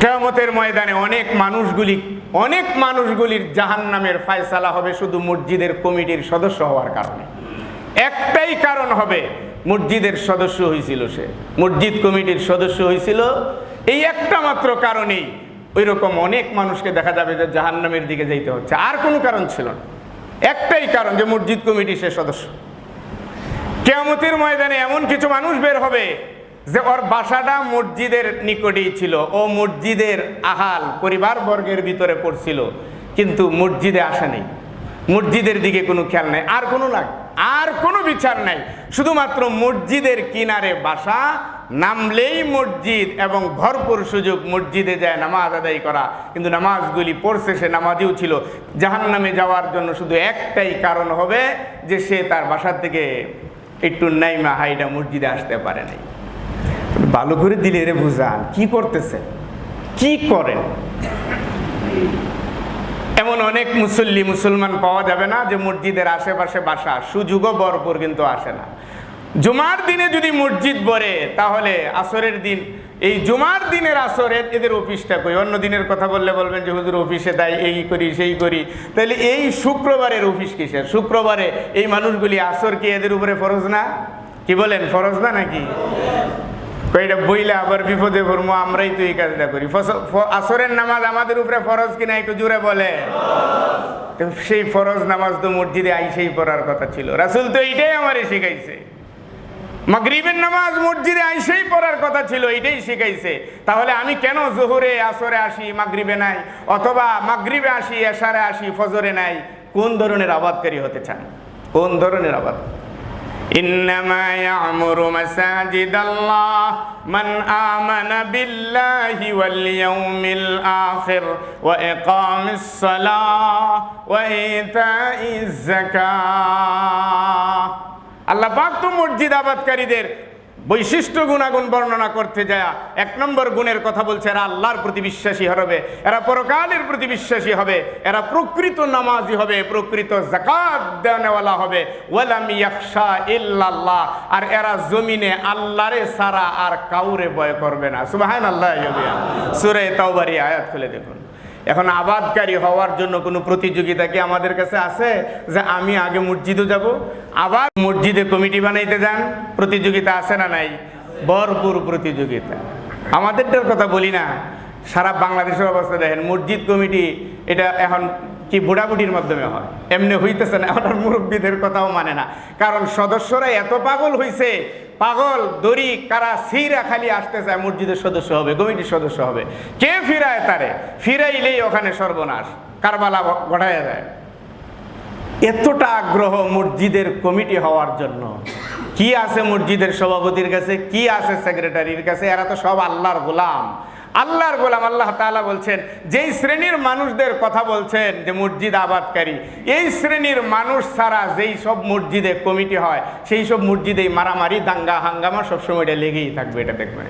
কেয়ামতের ময়দানে অনেক মানুষগুলি, অনেক মানুষগুলির জাহান নামের ফায়সালা হবে শুধু মসজিদের কমিটির সদস্য হওয়ার কারণে। একটাই কারণ হবে মসজিদের সদস্য হয়েছিল সে। মসজিদ কমিটির সদস্য হয়েছিল এই একটা মাত্র কারণেই ওই রকম অনেক মানুষকে দেখা যাবে যে জাহান নামের দিকে যাইতে হচ্ছে। আর কোনো কারণ ছিল না। একটাই কারণ যে মসজিদ কমিটির সে সদস্য। কেয়ামতের ময়দানে এমন কিছু মানুষ বের হবে যে ওর বাসাটা মসজিদের নিকটেই ছিল, ও মসজিদের আহাল পরিবার বর্গের ভিতরে পড়ছিল, কিন্তু মসজিদে আসা নেই। মসজিদের দিকে কোনো খেয়াল নাই, আর কোনো লাগ আর কোনো বিচার নাই। শুধুমাত্র মসজিদের কিনারে বাসা, নামলেই মসজিদ এবং ভরপুর সুযোগ মসজিদে যায় নামাজ আদায় করা। কিন্তু নামাজগুলি পড়ছে, সে নামাজেও ছিল। জাহান নামে যাওয়ার জন্য শুধু একটাই কারণ হবে যে সে তার বাসার থেকে একটু নাইমা হাইডা মসজিদে আসতে পারে নাই। ভালো করে দিলে রে বুঝান, কি করতেছে? কি করেন? এমন অনেক মুসল্লি মুসলমান পাওয়া যাবে না যে মসজিদের আশেপাশে বাসা, সুযোগও বরপুর কিন্তু আসে না। জুমার দিনে যদি মসজিদ বরে তাহলে আসরের দিন, এই জুমার দিনের আসরে এদের অফিসটা কই? অন্য দিনের কথা বললে বলবেন যে, হুজুর, অফিসে তাই, এই করি, সেই করি। তাহলে এই শুক্রবারের অফিস কিসের? শুক্রবারে এই মানুষগুলি আসর কি এদের উপরে ফরজ না? কি বলেন, ফরজ না নাকি? কইটা বইলে আবার বিপদে পড়ব আমরাই তো এই কাজটা করি। আসরের নামাজ আমাদের উপরে ফরজ কিনা একটু জুড়ে বলে। সেই ফরজ নামাজ তো মসজিদে আইসেই পড়ার কথা ছিল। রাসুল তো এইটাই আমারে শিখাইছে। মাগরিবের নামাজ মসজিদে আইসেই পড়ার কথা ছিল এটাই শিখাইছে। তাহলে আমি কেন জোহরে, আসরে আসি, মাগরিবে নাই? অথবা মাগরিবে আসি, এশারে আসি, ফজরে নাই? কোন ধরনের আবাদকারী হতে চান? কোন ধরনের আবাদ إنما يعمر مساجد الله من آمن بالله واليوم الآخر وإقام الصلاة وإيتاء الزكاة আল্লাহ পাক তো মসজিদ আবাদকারীদের বৈশিষ্ট্য গুণাগুণ বর্ণনা করতে যায়। এক নম্বর গুণের কথা বলছে, এরা আল্লাহর প্রতি বিশ্বাসী হবে, এরা পরকালের প্রতি বিশ্বাসী হবে, এরা প্রকৃত নামাজি হবে, প্রকৃত জাকাত দেওয়ালা হবে। ওয়ালাম ইয়াকশা ইল্লাল্লাহ, আর এরা জমিনে আল্লাহরে সারা আর কাউরে ভয় করবে না। সুবাহান আল্লাহ সুরে তাওবারি আয়াত খুলে দেখুন। এখন আবাদকারী হওয়ার জন্য কোনো প্রতিযোগিতা কি আমাদের কাছে আছে? যে আমি আগে মসজিদে যাব, আবার মসজিদে কমিটি বানাইতে যান, প্রতিযোগিতা আছে না নাই? ভরপুর প্রতিযোগিতা। আমাদেরটার কথা বলি না। সারা বাংলাদেশের অবস্থা দেখেন, মসজিদ কমিটি, এটা এখন কি বুড়াবুড়ির মাধ্যমে হয়? এমনি হইতেছে না আর মুরব্বীদের কথাও মানে না। কারণ সদস্যরা এত পাগল হইছে, পাগল, দড়ি, কারা, সিরা খালি আসতে চায় মসজিদের সদস্য হবে, কমিটির সদস্য হবে। কে ফিরায় তারে? ফিরাইলেই ওখানে সর্বনাশ, কারবালা ঘটায় যায়। এতটা আগ্রহ মসজিদের কমিটি হওয়ার জন্য। কি আছে মসজিদের সভাপতির কাছে? কি আছে সেক্রেটারির কাছে? এরা তো সব আল্লাহর গোলাম। আল্লাহর গোলাম আল্লাহ তালা বলছেন, যেই শ্রেণির মানুষদের কথা বলছেন যে মসজিদ আবাদকারী, এই শ্রেণির মানুষ ছাড়া যেই সব মসজিদে কমিটি হয়, সেই সব মসজিদে মারামারি, দাঙ্গা, হাঙ্গামা সবসময় এটা লেগেই থাকবে, এটা দেখবেন।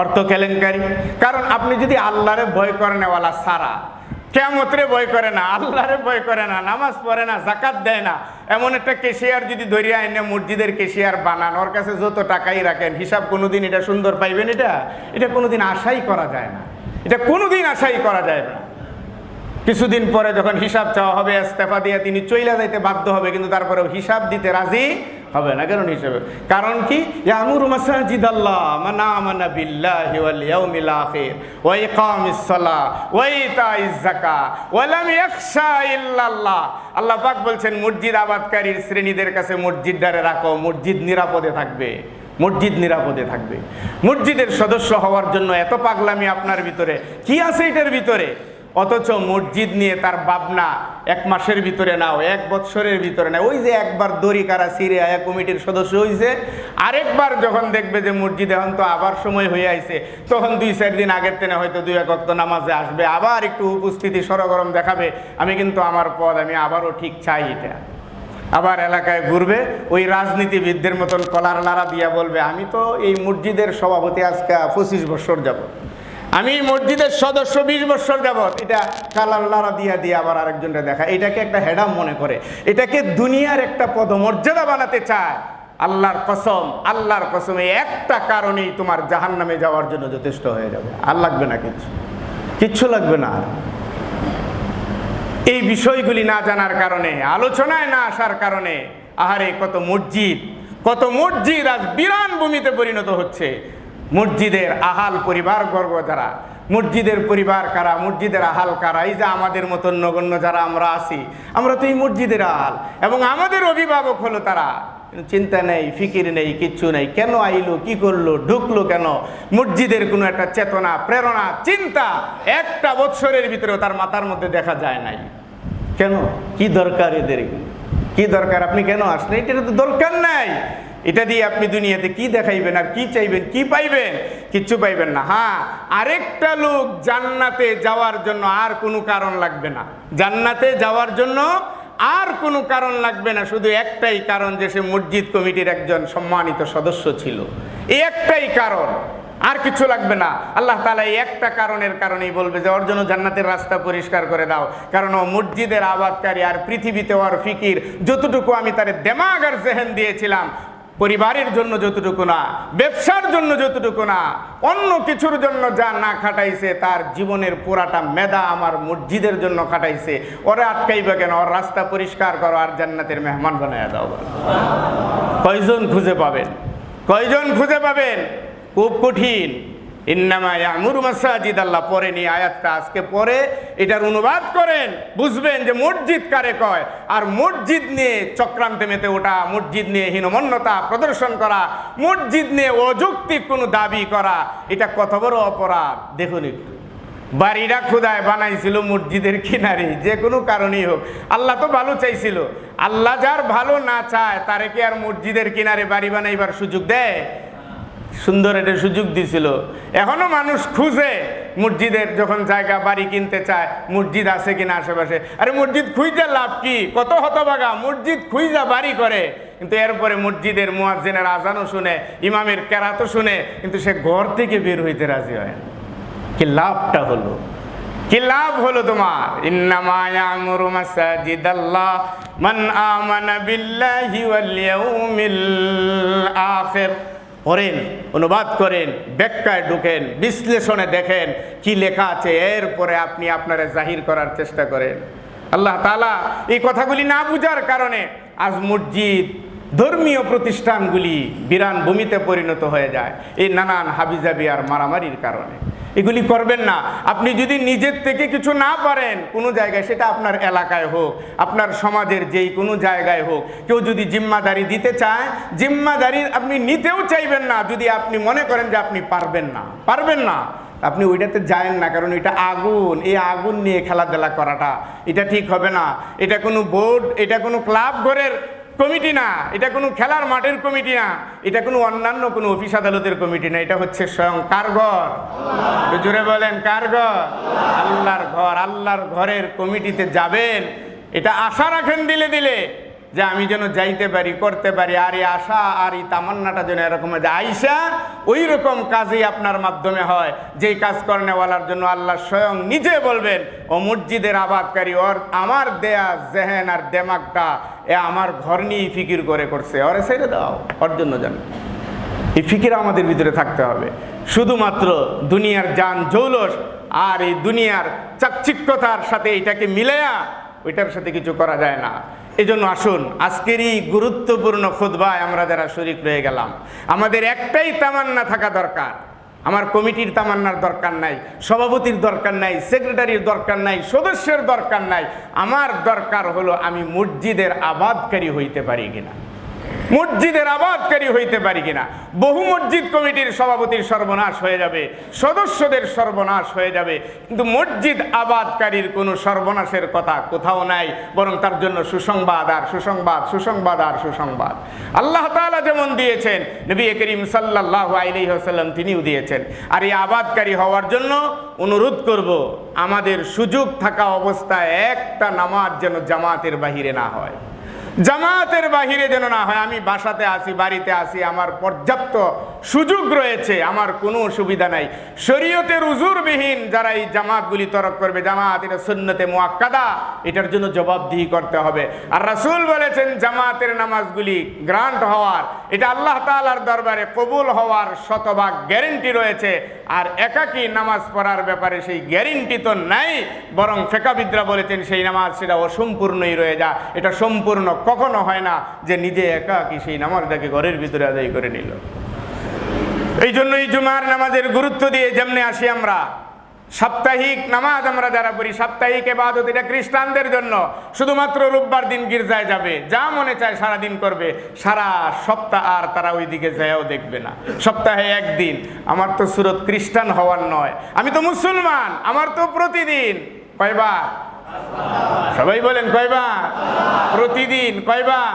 অর্থ কেলেঙ্কারি। কারণ আপনি যদি আল্লাহরে ভয় করেন ওয়ালা সারা কেমতরে ভয় করে না, আল্লাহরে ভয় করে না, নামাজ পড়ে না জাকাত দেয় না। এমন একটা কেশিয়ার যদি ধরিয়া এনে মসজিদের কেশিয়ার বানান, ওর কাছে যত টাকাই রাখেন, হিসাব কোনোদিন এটা সুন্দর পাইবেন এটা? এটা কোনোদিন আশাই করা যায় না। এটা কোনোদিন আশাই করা যায় না। কিছুদিন পরে যখন হিসাব চাওয়া হবে, ইস্তেফা দিয়ে তিনি চইলা যাইতে বাধ্য হবে, কিন্তু তারপরেও হিসাব দিতে রাজি হবে না। কারণ হিসেবে, কারণ কি? ইয়ামুর মাসাজিদ আল্লাহ মান আমানা বিল্লাহি ওয়াল ইয়াউমিল আখির, ওয়া ইকামিস সালাহ, ওয়া ইতাইজ যাকাত ওয়া লাম ইল্লাল্লাহ। আল্লাহ পাক বলছেন, মসজিদ আবাদকারীর শ্রেণীদের কাছে মসজিদদারে রাখো, মসজিদ নিরাপদে থাকবে, মসজিদ নিরাপদে থাকবে। মসজিদের সদস্য হওয়ার জন্য এত পাগলামি আপনার ভিতরে, কি আছে এটার ভিতরে? অথচ মসজিদ নিয়ে তার ভাবনা এক মাসের ভিতরে নাও, এক বৎসরের ভিতরে নাও। ওই যে একবার দড়ি কারা সিরে আয়া কমিটির সদস্য হয়েছে আরেকবার যখন দেখবে যে মসজিদ এখন তো আবার সময় হয়ে আইছে, তখন দুই চার দিন আগের তেনে হয়তো দুই এক অক্ত নামাজে আসবে, আবার একটু উপস্থিতি সরগরম দেখাবে। আমি কিন্তু আমার পদ, আমি আবারও ঠিক চাই এটা। আবার এলাকায় ঘুরবে, ওই রাজনীতিবিদদের মতন কলার লারা দিয়া বলবে, আমি তো এই মসজিদের সভাপতি আজকে পঁচিশ বছর যাব আমি মসজিদের সদস্য বিশ বছর যাবৎ। এটা কালার দিয়া দিয়ে আবার আরেকজনটা দেখা এটাকে একটা হেডাম মনে করে। এটাকে দুনিয়ার একটা পদমর্যাদা বানাতে চায়। আল্লাহর কসম আল্লাহর কসম, এই একটা কারণেই তোমার জাহান নামে যাওয়ার জন্য যথেষ্ট হয়ে যাবে। আর লাগবে না কিচ্ছু কিচ্ছু লাগবে না আর। এই বিষয়গুলি না জানার কারণে, আলোচনায় না আসার কারণে, আহারে কত মসজিদ কত মসজিদ আজ বিরান ভূমিতে পরিণত হচ্ছে। মসজিদের আহাল পরিবার গর্ব যারা, মসজিদের পরিবার কারা, মসজিদের আহাল কারা, এই যে আমাদের মতন নগণ্য যারা আমরা আছি, আমরা তো এই মসজিদের আহাল। এবং আমাদের অভিভাবক হলো তারা। চিন্তা নেই, ফিকির নেই, কিচ্ছু নেই। কেন আইলো, কি করল, ঢুকলো কেন? মসজিদের কোনো একটা চেতনা, প্রেরণা, চিন্তা একটা বৎসরের ভিতরেও তার মাথার মধ্যে দেখা যায় নাই। কেন? কি দরকার এদের কি দরকার? আপনি কেন আসলেন? এটা তো দরকার নাই। এটা দিয়ে আপনি দুনিয়াতে কি দেখাইবেন আর কি চাইবেন, কি পাইবেন? কিচ্ছু পাইবেন না। হ্যাঁ আরেকটা লোক জান্নাতে যাওয়ার জন্য আর কোনো কারণ লাগবে না। জান্নাতে যাওয়ার জন্য আর কোনো কারণ লাগবে না, শুধু একটাই কারণ যে সে মসজিদ কমিটির একজন সম্মানিত সদস্য ছিল। একটাই কারণ, আর কিছু লাগবে না। আল্লাহ তালা এই একটা কারণের কারণেই বলবে যে ওর জন্য জান্নাতের রাস্তা পরিষ্কার করে দাও। কারণ ও মসজিদের আবাদকারী আর পৃথিবীতে ওর ফিকির। যতটুকু আমি তার দেমাগ আর জেহেন দিয়েছিলাম পরিবারের জন্য যতটুকু না, ব্যবসার জন্য যতটুকু না, অন্য কিছুর জন্য যা না খাটাইছে, তার জীবনের পুরাটা মেধা আমার মসজিদের জন্য খাটাইছে। ওরা আটকাইবে কেন? ওর রাস্তা পরিষ্কার করো, আর জান্নাতের মেহমান বানায় দাও কয়জন খুঁজে পাবেন? কয়জন খুঁজে পাবেন? খুব কঠিন। ইন্নামা ইয়ামুর মাসাজিদ, আল্লাহ পরে নিয়ে আয়াতটা আজকে পরে এটার অনুবাদ করেন। বুঝবেন যে মসজিদ কারে কয়? আর মসজিদ নিয়ে চক্রান্তে মেতে ওঠা, মসজিদ নিয়ে হীনমন্যতা প্রদর্শন করা, মসজিদ নিয়ে অযৌক্তিক কোনো দাবি করা, এটা কত বড় অপরাধ? দেখুন একটু। বাড়িটা খুদায় বানাইছিল মসজিদের কিনারে, যে কোনো কারণেই হোক। আল্লাহ তো ভালো চাইছিল। আল্লাহ যার ভালো না চায়, তারে কি আর মসজিদের কিনারে বাড়ি বানাইবার সুযোগ দেয়? সুন্দর একটা সুযোগ দিছিল। এখনও মানুষ খুঁজে মসজিদের যখন জায়গা, বাড়ি কিনতে চায়, মসজিদ আছে কিনা আশেপাশে। আরে মসজিদ খুঁজা লাভ কি? কত হতবাগা মসজিদ খুঁজা বাড়ি করে। কিন্তু এরপরে মসজিদের মুয়াজ্জিনের আজানও শুনে, ইমামের কেরাতও শুনে, কিন্তু সে ঘর থেকে বের হইতে রাজি হয় কি লাভটা হলো? কি লাভ হলো তোমার? ইন্নামা ইয়ামুরু মাসাজিদাল্লাহ মান আমানা বিল্লাহি ওয়াল ইয়াউমিল আখির। পড়েন, অনুবাদ করেন, ব্যাখ্যায় ঢুকেন, বিশ্লেষণে দেখেন কি লেখা আছে, এরপরে আপনি আপনারা জাহির করার চেষ্টা করেন। আল্লাহ তালা এই কথাগুলি না বুঝার কারণে আজ মসজিদ, ধর্মীয় প্রতিষ্ঠানগুলি বিরান ভূমিতে পরিণত হয়ে যায়, এই নানান হাবিজাবি আর মারামারির কারণে। এগুলি করবেন না। আপনি যদি নিজের থেকে কিছু না পারেন, কোনো জায়গায় সেটা আপনার এলাকায় হোক, আপনার সমাজের যেই কোনো জায়গায় হোক। কেউ যদি জিম্মাদারি দিতে চায়, জিম্মাদারি আপনি নিতেও চাইবেন না, যদি আপনি মনে করেন যে আপনি পারবেন না। পারবেন না। আপনি ওইটাতে যায়েন না, কারণ এটা আগুন। এই আগুন নিয়ে খেলাধুলা করাটা, এটা ঠিক হবে না। এটা কোনো বোর্ড, এটা কোনো ক্লাব ঘরের কমিটি না, এটা কোনো খেলার মাঠের কমিটি না, এটা কোনো অন্যান্য কোনো অফিস আদালতের কমিটি না, এটা হচ্ছে স্বয়ং কার ঘর জোরে বলেন কার ঘর আল্লাহর ঘর, আল্লাহর ঘরের কমিটিতে যাবেন, এটা আশা রাখেন দিলে দিলে। যে আমি যেন যাইতে পারি, করতে পারি, আর এই আশা আর এই তামান্নাটা যেন এরকম যে আইসা ওই রকম কাজই আপনার মাধ্যমে হয়। যেই কাজ করেনেওয়ালার জন্য আল্লাহ স্বয়ং নিজে বলবেন, ও মসজিদের আবাদকারী, ওর আমার দেয়া জেহেন আর দেমাগটা, এ আমার ঘর নিয়েই ফিকির করে করছে। ওরে ছেড়ে দাও, ওর জন্য জানো। এই ফিকির আমাদের ভিতরে থাকতে হবে। শুধুমাত্র দুনিয়ার যান জৌলস আর এই দুনিয়ার চাকচিক্যতার সাথে এটাকে মিলেয়া ওইটার সাথে কিছু করা যায় না। এই জন্য আসুন আজকের এই গুরুত্বপূর্ণ খুদবায় আমরা যারা শরিক রয়ে গেলাম। আমাদের একটাই তামান্না থাকা দরকার। আমার কমিটির তামান্নার দরকার নাই, সভাপতির দরকার নাই, সেক্রেটারির দরকার নাই, সদস্যের দরকার নাই। আমার দরকার হলো আমি মসজিদের আবাদকারী হইতে পারি কিনা। মসজিদের আবাদকারী হইতে পারি কিনা? বহু মসজিদ কমিটির সভাপতির সর্বনাশ হয়ে যাবে, সদস্যদের সর্বনাশ হয়ে যাবে, কিন্তু মসজিদ আবাদকারীর কোনো সর্বনাশের কথা কোথাও নাই, বরং তার জন্য সুসংবাদ আর সুসংবাদ সুসংবাদ আর সুসংবাদ। আল্লাহ তাআলা যেমন দিয়েছেন, নবী করিম সাল্লাহ আলাইহি ওয়াসাল্লাম তিনিও দিয়েছেন। আর এই আবাদকারী হওয়ার জন্য অনুরোধ করব, আমাদের সুযোগ থাকা অবস্থায় একটা নামাজ যেন জামাতের বাহিরে না হয়। জামাতের বাহিরে যেন না হয় আমি বাসাতে আসি বাড়িতে আসি আমার পর্যাপ্ত সুযোগ রয়েছে, আমার কোনো অসুবিধা নাই। শরীয়তের উজুরবিহীন যারা এই জামাতগুলি তরক করবে, জামাত এটা সুন্নতে মুয়াক্কাদা এটার জন্য জবাবদিহি করতে হবে। আর রাসূল বলেছেন, জামাতের নামাজগুলি গ্রান্ট হওয়ার, এটা আল্লাহ তাআলার দরবারে কবুল হওয়ার শতভাগ গ্যারেন্টি রয়েছে। আর একাকী নামাজ পড়ার ব্যাপারে সেই গ্যারেন্টি তো নাই, বরং ফেকাবিদরা বলেছেন, সেই নামাজ সেটা অসম্পূর্ণই রয়ে যা, এটা সম্পূর্ণ কখনো হয় না যে নিজে একাকী সেই নামাজটাকে ঘরের ভিতরে আদায় করে নিল। এই জন্যই জুমার নামাজের গুরুত্ব দিয়ে যেমনি আসি আমরা। সাপ্তাহিক নামাজ আমরা যারা পড়ি, সাপ্তাহিক এবাদত এটা খ্রিস্টানদের জন্য। শুধুমাত্র রোববার দিন গির্জায় যাবে, যা মনে চায় সারা দিন করবে, সারা সপ্তাহ আর তারা ওই দিকে যায়ও দেখবে না। সপ্তাহে একদিন। আমার তো সুরত খ্রিস্টান হওয়ার নয়। আমি তো মুসলমান, আমার তো প্রতিদিন। কয়বার? সবাই বলেন কয়বার? প্রতিদিন কয়বার?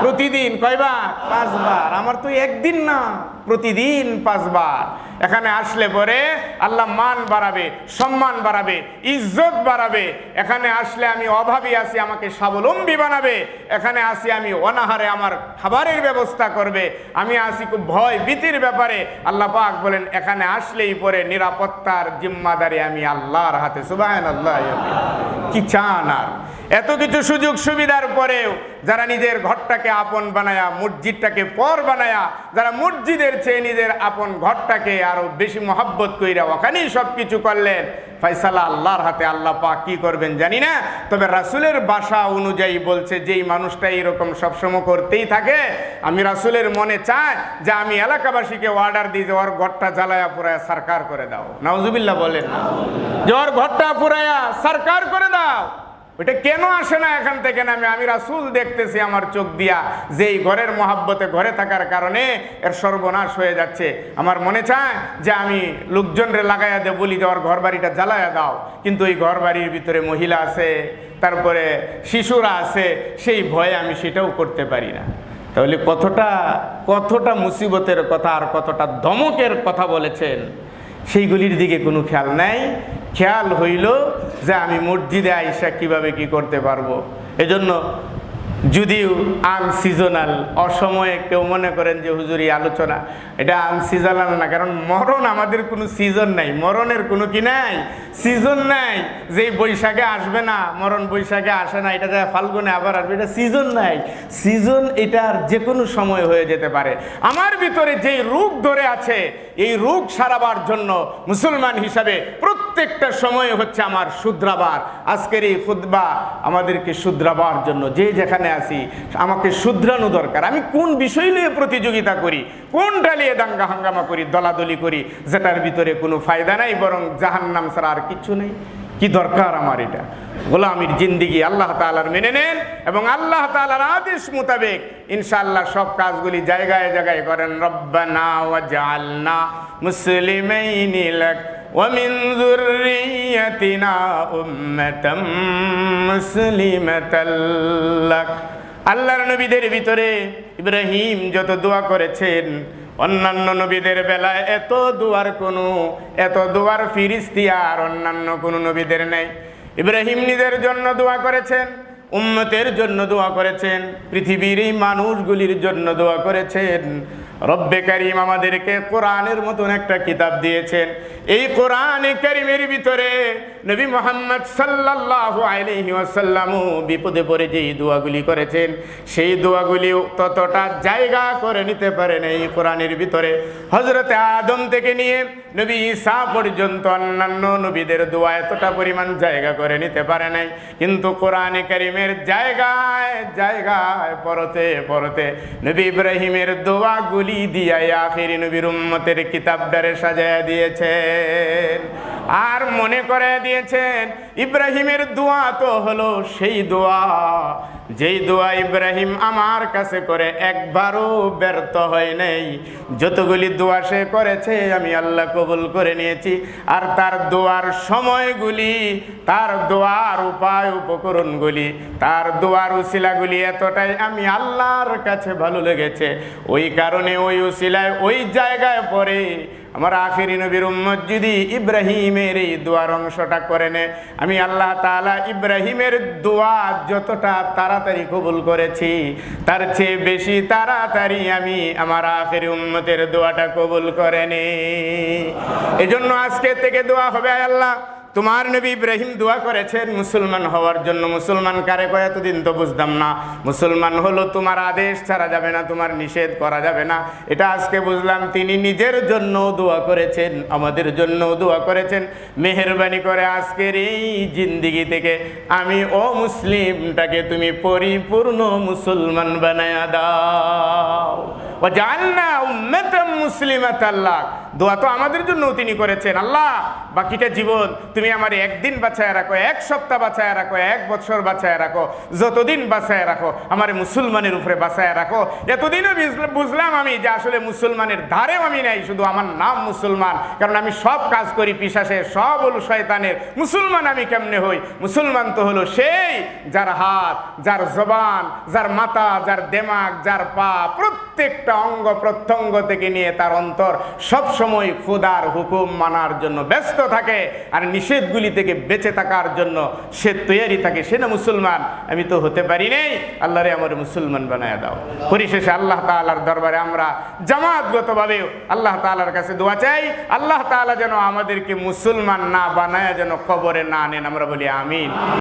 প্রতিদিন কয়বার? পাঁচবার। আমার তো একদিন না। প্রতিদিন পাঁচবার। এখানে আসলে পরে আল্লাহ মান বাড়াবে, সম্মান বাড়াবে, ইজ্জত বাড়াবে। এখানে আসলে আমি অভাবী আছি, আমাকে স্বাবলম্বী বানাবে। এখানে আসি আমি অনাহারে আমার খাবারের ব্যবস্থা করবে। আমি আসি খুব ভয়, ভীতির ব্যাপারে। আল্লাহ পাক বলেন, এখানে আসলেই পরে নিরাপত্তার জিম্মাদারি আমি আল্লাহর হাতে। সুবাহ আল্লাহ কি চান আর? এত কিছু সুযোগ সুবিধার পরেও যারা নিজের ঘরটাকে আপন বানায়া, মসজিদটাকে পর বানায়া, যারা মসজিদের চেয়ে নিজের আপন ঘরটাকে আরও বেশি মহাব্বত কইরা ওখানেই সব কিছু করলেন, ফয়সালা আল্লাহর হাতে আল্লাহ পাক কি করবেন জানি না। তবে রাসুলের বাসা অনুযায়ী বলছে, যেই মানুষটা এরকম সবসময় করতেই থাকে, আমি রাসুলের মনে চাই যে আমি এলাকাবাসীকে অর্ডার দিই যে ওর ঘরটা জ্বালায়া পুরায়া সরকার করে দাও। নাউজুবিল্লাহ বলেন যে ওর ঘরটা পুরায়া সরকার করে দাও। ওইটা কেন আসে না এখান থেকে নামে? আমি রাসুল দেখতেছি আমার চোখ দিয়া যে এই ঘরের মহাব্বতে ঘরে থাকার কারণে এর সর্বনাশ হয়ে যাচ্ছে। আমার মনে চায় যে আমি লোকজনরে লাগাইয়া দে বলি যে ওর ঘর বাড়িটা জ্বালাইয়া দাও। কিন্তু এই ঘর বাড়ির ভিতরে মহিলা আছে, তারপরে শিশুরা আছে, সেই ভয়ে আমি সেটাও করতে পারি না। তাহলে কতটা কতটা মুসিবতের কথা আর কতটা ধমকের কথা বলেছেন? সেইগুলির দিকে কোনো খেয়াল নাই। খেয়াল হইল যে আমি মসজিদে আইসা কীভাবে কি করতে পারব। এজন্য যদিও আনসিজনাল, অসময়ে কেউ মনে করেন যে হুজুরি আলোচনা, এটা আনসিজনাল না, কারণ মরণ আমাদের কোনো সিজন নাই, মরণের কোনো কি নাই? সিজন নাই যে বৈশাখে আসবে না, মরণ বৈশাখে আসে না, এটা যায় ফাল্গুনে আবার আসবে, এটা সিজন নাই। সিজন এটার যে কোনো সময় হয়ে যেতে পারে। আমার ভিতরে যেই রোগ ধরে আছে এই রোগ সারাবার জন্য মুসলমান হিসাবে প্রত্যেকটা সময় হচ্ছে আমার শুদ্রাবার। আজকের এই খুদ্া আমাদেরকে শুদ্রাবার জন্য, যে যেখানে আসি আমাকে শুধরানো দরকার। আমি কোন বিষয় নিয়ে প্রতিযোগিতা করি কোনটা নিয়ে দাঙ্গা হাঙ্গামা করি, দলাদলি করি, যেটার ভিতরে কোনো ফায়দা নাই, বরং জাহান্নাম ছাড়া আর কিচ্ছু নেই। কি দরকার আমার এটা গোলামির জিন্দিগি আল্লাহ তালার মেনে নেন এবং আল্লাহ তালার আদেশ মোতাবেক ইনশাআল্লাহ সব কাজগুলি জায়গায় জায়গায় করেন রব্বানা ওয়াজআলনা মুসলিমাইনি লাক ومن ذريتنا أمة مسلمة لك আল্লাহর নবীদের ভিতরে ইব্রাহিম যত দোয়া করেছেন অন্যান্য নবীদের বেলায় এত দুয়ার কোনো, এত দুয়ার ফিরিস্তি আর অন্যান্য কোনো নবীদের নেই। ইব্রাহিম নিজের জন্য দোয়া করেছেন, উম্মতের জন্য দোয়া করেছেন, পৃথিবীর এই মানুষগুলির জন্য দোয়া করেছেন। রব্বে করিম আমাদেরকে কোরআনের মতন একটা কিতাব দিয়েছেন। এই কোরআন করিমের ভিতরে নবী মোহাম্মদ আলাইহি ওয়াসাল্লামও বিপদে পড়ে যেই দোয়াগুলি করেছেন, সেই দোয়াগুলি ততটা জায়গা করে নিতে পারেন এই কোরআনের ভিতরে। হজরতে আদম থেকে নিয়ে নবী ঈসা পর্যন্ত অন্যান্য নবীদের দোয়া এতটা পরিমাণ জায়গা করে নিতে পারে নাই। কিন্তু কোরআনে করিমের জায়গায় জায়গায় পরতে পরতে নবী ইব্রাহিমের দোয়াগুলি দিয়া আখিরি নবীর উম্মতের কিতাবদারে সাজায়া দিয়েছেন। আর মনে করে দিয়েছেন, ইব্রাহিমের দোয়া তো হলো সেই দোয়া। যেই দোয়া ইব্রাহিম আমার কাছে করে একবারও ব্যর্থ হয় নাই। যতগুলি দোয়া সে করেছে আমি আল্লাহ কবুল করে নিয়েছি। আর তার দোয়ার সময়গুলি, তার দোয়ার উপায় উপকরণগুলি, তার দোয়ার উশিলাগুলি এতটাই আমি আল্লাহর কাছে ভালো লেগেছে। ওই কারণে ওই উশিলায় ওই জায়গায় পরে আমার আখেরি নবীর উম্মত যদি ইব্রাহিমের এই দোয়ার অংশটা করে নে। আমি আল্লাহ তাআলা ইব্রাহিমের দোয়া যতটা তাড়াতাড়ি কবুল করেছি, তার চেয়ে বেশি তাড়াতাড়ি আমি আমার আখেরি উম্মতের দোয়াটা কবুল করে নে। এজন্য আজকে থেকে দোয়া হবে আল্লাহ। তোমার নবী ইব্রাহিম দোয়া করেছেন, মুসলমান হওয়ার জন্য। মুসলমান কারে কয়, এতদিন তো বুঝতাম না। মুসলমান হলো তোমার আদেশ ছাড়া যাবে না, তোমার নিষেধ করা যাবে না। এটা আজকে বুঝলাম, তিনি নিজের জন্য দোয়া করেছেন, আমাদের জন্য দোয়া করেছেন। মেহরবানি করে আজকের এই জিন্দিগি থেকে আমি, ও মুসলিমটাকে তুমি পরিপূর্ণ মুসলমান বানায়া দাও। ও জাননা উম্মতাম মুসলিমাত আল্লাহ দোয়া তো আমাদের জন্য তিনি করেছেন। আল্লাহ, বাকিটা জীবন তুমি আমার একদিন বাঁচায় রাখো, এক সপ্তাহ বাঁচায় রাখো, এক বছর বাঁচায় রাখো, যতদিন বাঁচায় রাখো, আমার মুসলমানের উপরে বাঁচায় রাখো। এতদিনও বুঝলাম আমি যে আসলে মুসলমানের ধারেও আমি নাই, শুধু আমার নাম মুসলমান, কারণ আমি সব কাজ করি পিসাসের সব হলো শয়তানের। মুসলমান আমি কেমনে হই? মুসলমান তো হলো সেই যার হাত, যার জবান, যার মাথা, যার দেমাগ, যার পা, প্রত্যেকটা অঙ্গ প্রত্যঙ্গ থেকে নিয়ে তার অন্তর সব সময় খোদার হুকুম মানার জন্য ব্যস্ত থাকে আর নিষেধগুলি থেকে বেঁচে থাকার জন্য সে তৈরি থাকে, সে না মুসলমান? আমি তো হতে পারি নেই। আল্লাহরে আমার মুসলমান বানায় দাও। পরিশেষে আল্লাহ তাআলার দরবারে আমরা জামাতগতভাবে আল্লাহ তাআলার কাছে দোয়া চাই। আল্লাহ তাআলা যেন আমাদেরকে মুসলমান না বানায় যেন কবরে না নেন। আমরা বলি আমিন।